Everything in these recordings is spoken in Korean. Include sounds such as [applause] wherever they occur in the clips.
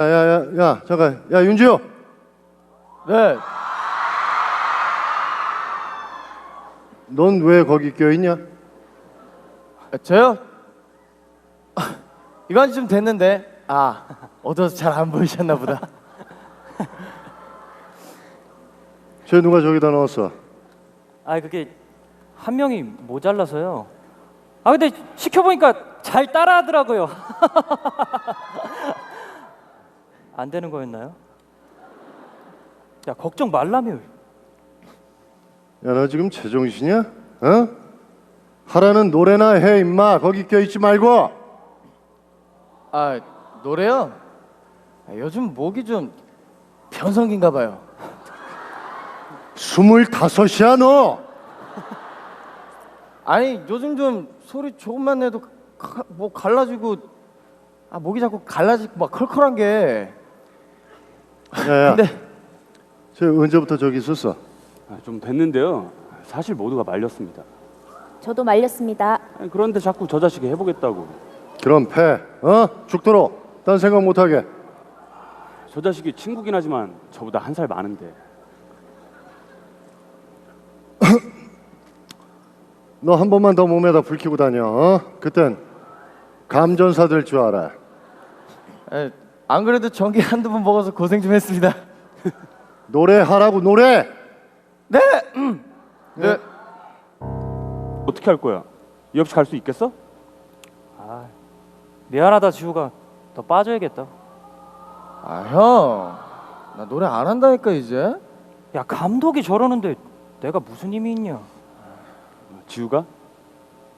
야야 야 야, 잠깐 야 윤지호 네. 넌 왜 거기 껴있냐? 아, 저요? 아, 이건 좀 됐는데. 아, 어두워서 잘 안 보이셨나 보다. [laughs] 쟤 누가 저기다 넣었어? 아 그게 한 명이 모자라서요. 아 근데 시켜 보니까 잘 따라 하더라고요. [laughs] 안 되는 거였나요? 야 걱정 말라며. 야너 지금 제정신이야? 어? 하라는 노래나 해 임마 거기 껴있지 말고 아, 노래요? 아, 요즘 목이 좀 변성기인가 봐요. 스물다섯이야 너 아니, 요즘 좀 소리 조금만 내도 가- 뭐 갈라지고 아, 목이 자꾸 갈라지고 막 컬컬한 게. 야야 근데 쟤 언제부터 저기 있었어? 아, 좀 됐는데요. 사실 모두가 말렸습니다. 저도 말렸습니다. 아니, 그런데 자꾸 저 자식이 해보겠다고. 그럼 패 어? 죽도록 딴 생각 못하게 저 자식이 친구긴 하지만 저보다 한 살 많은데. [coughs] 너 한 번만 더 몸에다 불 켜고 다녀 어? 그땐 감전사 될 줄 알아 에, 안 그래도 전기 한두 번 먹어서 고생 좀 했습니다. 노래하라고 노래 네. 네. 어떻게 할 거야? 이 없이 갈 수 있겠어? 아 미안하다 지우가 더 빠져야겠다. 아, 형. 나 노래 안 한다니까 이제. 야 감독이 저러는데 내가 무슨 힘이 있냐? 지우가?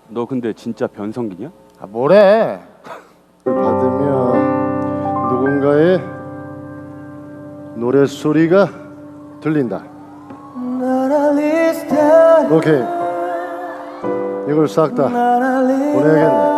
너 근데 진짜 변성기냐? 아, 뭐래? 누군가의 노래 소리가 들린다. 오케이. 이걸 싹 다 보내야겠네.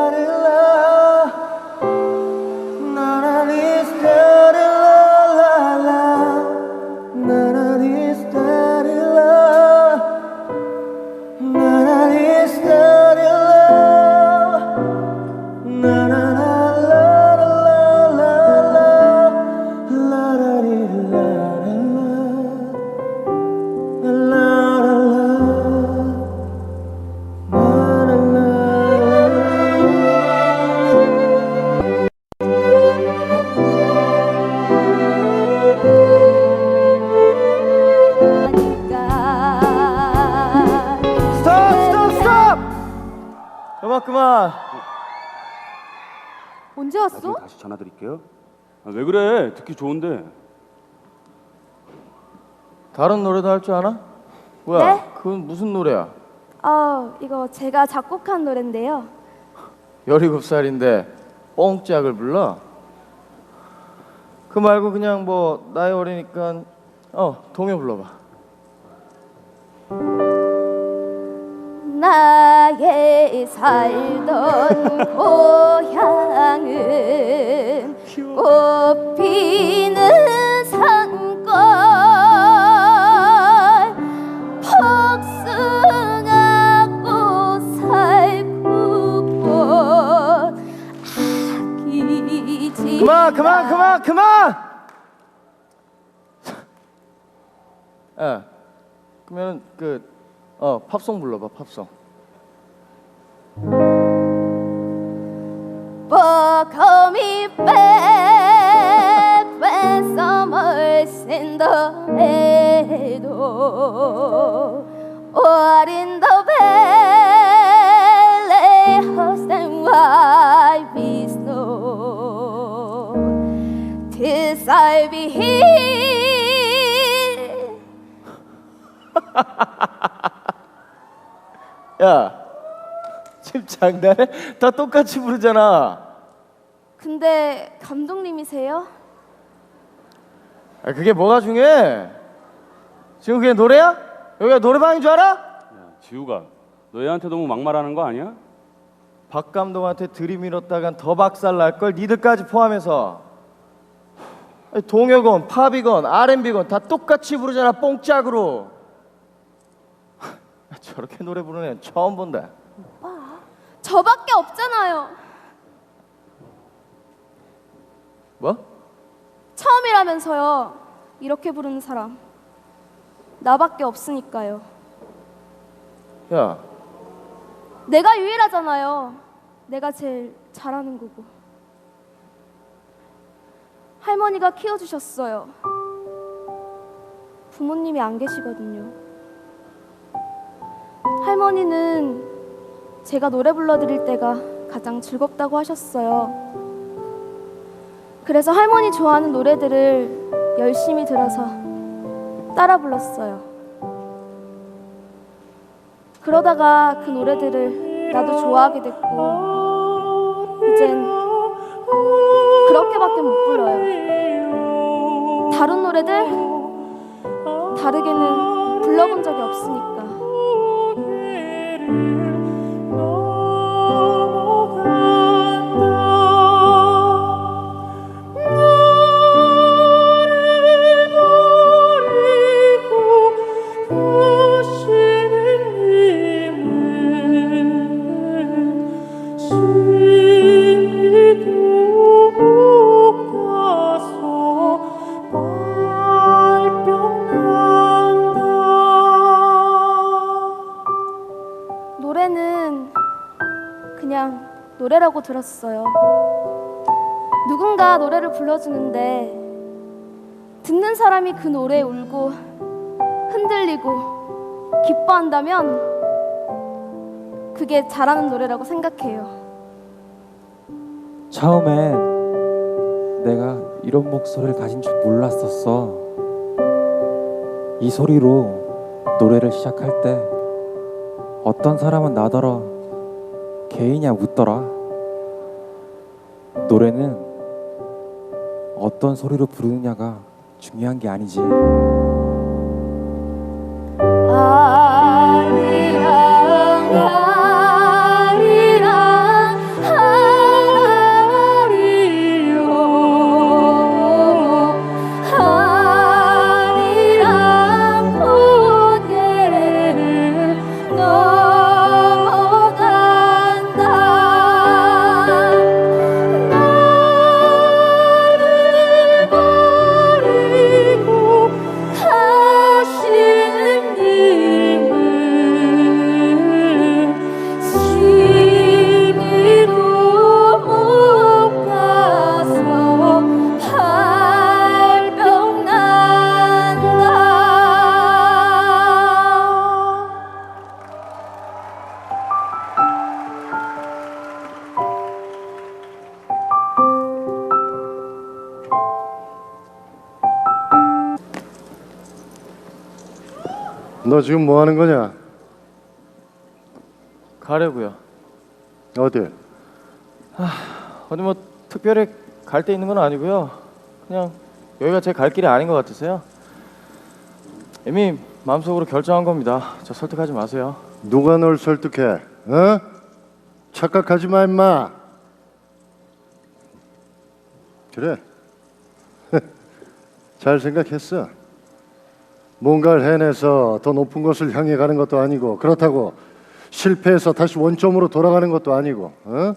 그만. 언제 나중에 왔어? 다시 전화 드릴게요. 아, 왜 그래? 듣기 좋은데. 다른 노래도 할 줄 아나? 뭐야? 네? 그건 무슨 노래야? 아, 이거 제가 작곡한 노래인데요. 17살인데 뽕짝을 불러? 그 말고 그냥 뭐 나이 어리니까 어 동요 불러봐 나 의 살던 고향은 꽃피는 산골. 복숭아 꽃 살 구꽃 아기지 그만 그만 그만 그만! 예. 그러면 그 어 팝송 불러봐 팝송 But call me back when summer's in the meadow or in the valley host and white be snow tis I be here 야 지금 장난해? 다 똑같이 부르잖아 근데 감독님이세요? 아, 그게 뭐가 중요해 지금 그게 노래야? 여기가 노래방인 줄 알아? 야, 지우가 너 얘한테 너무 막말하는 거 아니야? 박 감독한테 들이밀었다간 더 박살 날 걸 니들까지 포함해서 아니, 동요건 팝이건 R&B건 다 똑같이 부르잖아 뽕짝으로 [laughs] 저렇게 노래 부르는 애 처음 본다 저밖에 없잖아요. 뭐? 유일하면서요. 이렇게 부르는 사람 나밖에 없으니까요. 야, 내가 유일하잖아요. 내가 제일 잘하는 거고. 할머니가 키워주셨어요. 부모님이 안 계시거든요. 할머니는 제가 노래 불러드릴 때가 가장 즐겁다고 하셨어요. 그래서 할머니 좋아하는 노래들을 열심히 들어서 따라 불렀어요. 그러다가 그 노래들을 나도 좋아하게 됐고 이젠 그렇게밖에 못 불러요. 다른 노래들 다르게는 불러본 적이 없으니까. 들었어요. 누군가 노래를 불러주는데 듣는 사람이 그 노래에 울고 흔들리고 기뻐한다면 그게 잘하는 노래라고 생각해요. 처음엔 내가 이런 목소리를 가진 줄 몰랐었어. 이 소리로 노래를 시작할 때 어떤 사람은 나더러 개이냐 묻더라. 노래는 어떤 소리로 부르느냐가 중요한 게 아니지. 너 지금 뭐 하는 거냐? 가려고요. 어디? 어디 뭐 특별히 갈 데 있는 건 아니고요. 그냥 여기가 제 갈 길이 아닌 것 같으세요. 이미 마음속으로 결정한 겁니다. 저 설득하지 마세요. 누가 널 설득해? 어? 착각하지 마 임마. 그래. [laughs] 잘 생각했어. 뭔가를 해내서 더 높은 곳을 향해 가는 것도 아니고 그렇다고 실패해서 다시 원점으로 돌아가는 것도 아니고 어?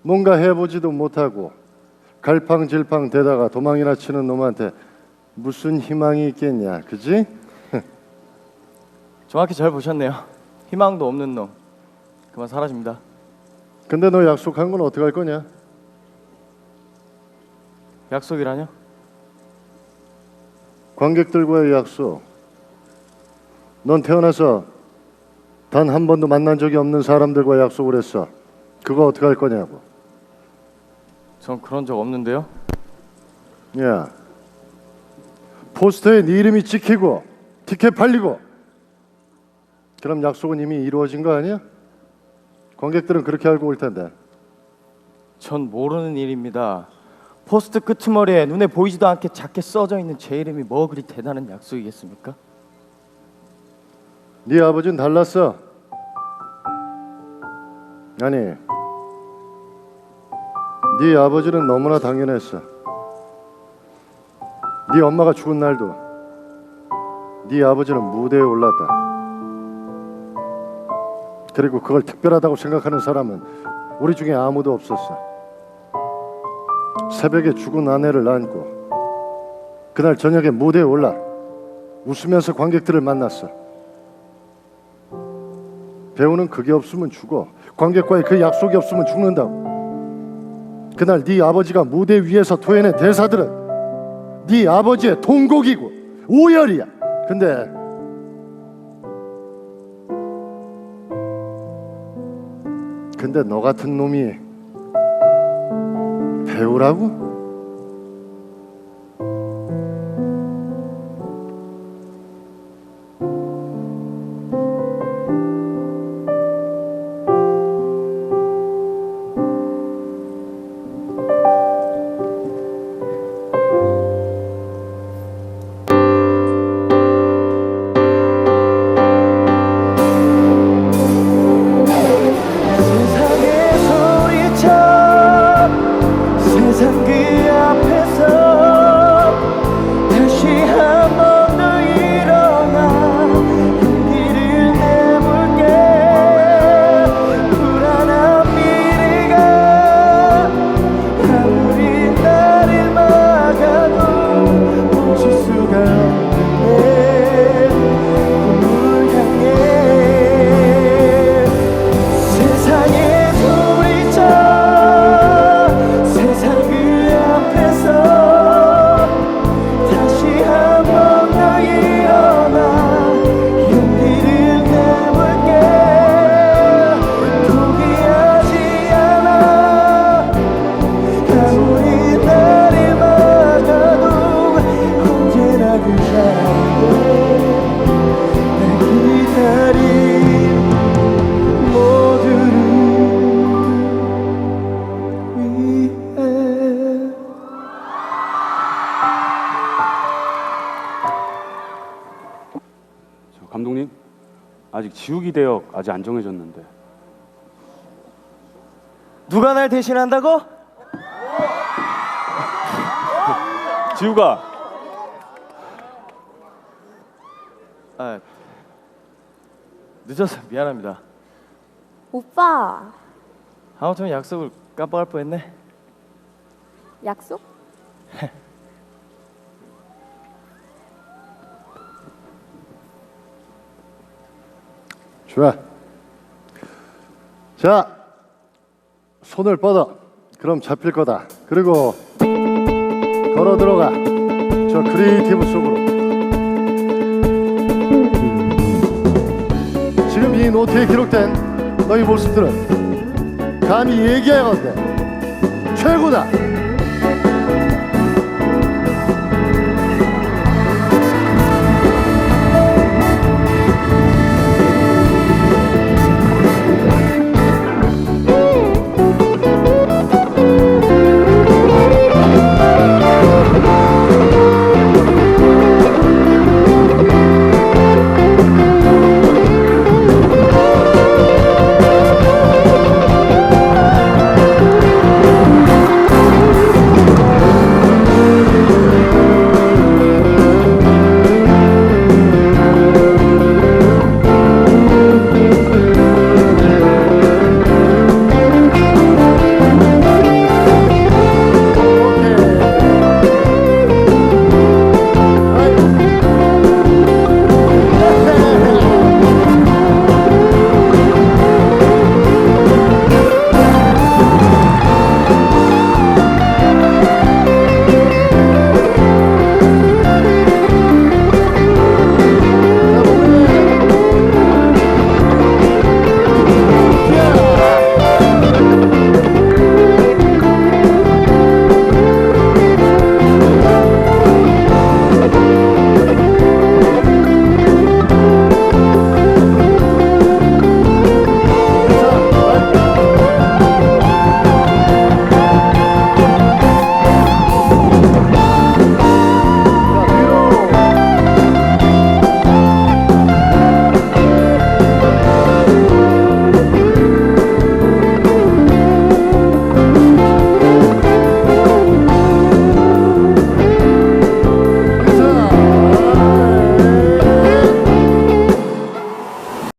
뭔가 해보지도 못하고 갈팡질팡 대다가 도망이나 치는 놈한테 무슨 희망이 있겠냐 그지? [laughs] 정확히 잘 보셨네요. 희망도 없는 놈. 그만 사라집니다. 근데 너 약속한 건 어떻게 할 거냐? 약속이라뇨? 관객들과의 약속. 넌 태어나서 단 한 번도 만난 적이 없는 사람들과 약속을 했어. 그거 어떻게 할 거냐고. 전 그런 적 없는데요. 야, 포스터에 네 이름이 찍히고 티켓 팔리고. 그럼 약속은 이미 이루어진 거 아니야? 관객들은 그렇게 알고 올 텐데. 전 모르는 일입니다. 포스트 끄트머리에 눈에 보이지도 않게 작게 써져 있는 제 이름이 뭐 그리 대단한 약속이겠습니까? 네 아버지는 달랐어. 아니, 네 아버지는 너무나 당연했어. 네 엄마가 죽은 날도 네 아버지는 무대에 올랐다. 그리고 그걸 특별하다고 생각하는 사람은 우리 중에 아무도 없었어. 새벽에 죽은 아내를 안고 그날 저녁에 무대에 올라 웃으면서 관객들을 만났어. 배우는 그게 없으면 죽어. 관객과의 그 약속이 없으면 죽는다고. 그날 네 아버지가 무대 위에서 토해낸 대사들은 네 아버지의 통곡이고 오열이야. 근데 근데 너 같은 놈이 배우라고? 감독님 아직 지우기 대역 아직 안 정해졌는데 누가 날 대신한다고? [laughs] 지우가 아 늦어서 미안합니다. 오빠 아무튼 약속을 깜빡할 뻔했네. 약속? [laughs] 좋아. 자, 손을 뻗어. 그럼 잡힐 거다. 그리고 걸어 들어가. 저 크리에이티브 속으로. 지금 이 노트에 기록된 너희 모습들은 감히 얘기하건대 최고다.